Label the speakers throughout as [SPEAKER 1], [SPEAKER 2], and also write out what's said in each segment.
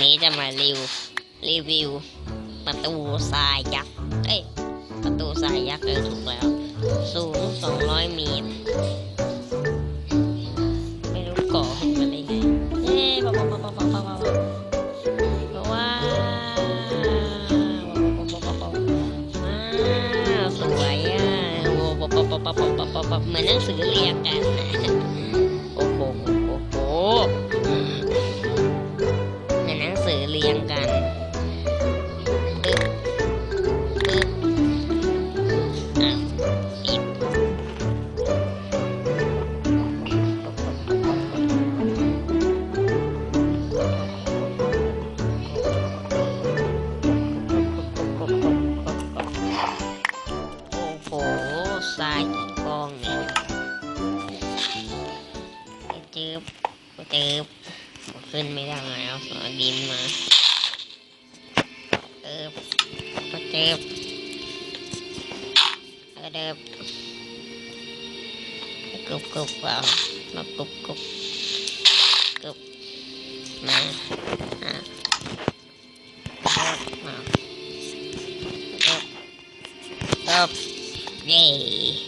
[SPEAKER 1] นี้จะมารีวิวรีวิว ประตูทรายยักษ์เอ้ยประตูทรายยักษ์เลยถูกแล้ว สูง 200เมตรไม่รู้ก่อขึ้นมาได้ไงเอ๊ะปะปะปะปะปะปะปะว้าวสวยอะโอ้ปะปะปะปะปะปะปะเหมือนหนังสือเรียนกันนะ เรียงกันปึ๊บปึ๊บอะปิดโอ้โหทรายกี่กองเนี่ยจืบจืบ ขึ้นไม่ได้เอาสอดินมาเอิบก็เจิบเออเดิบกรุบกรุบเอามากรุบกรุบกรุบมาอะเดิบมาเดิบ Up. Yay.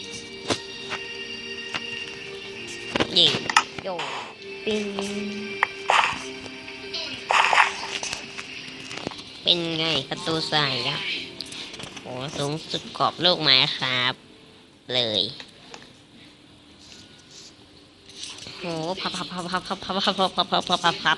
[SPEAKER 1] Yay. Yo. ปิ้ง เป็นไงประตูทรายครับโหสูงสุดขอบโลกไหมครับ เลยโหพับพับพับพับพับพับพับพับพับพับพับพับ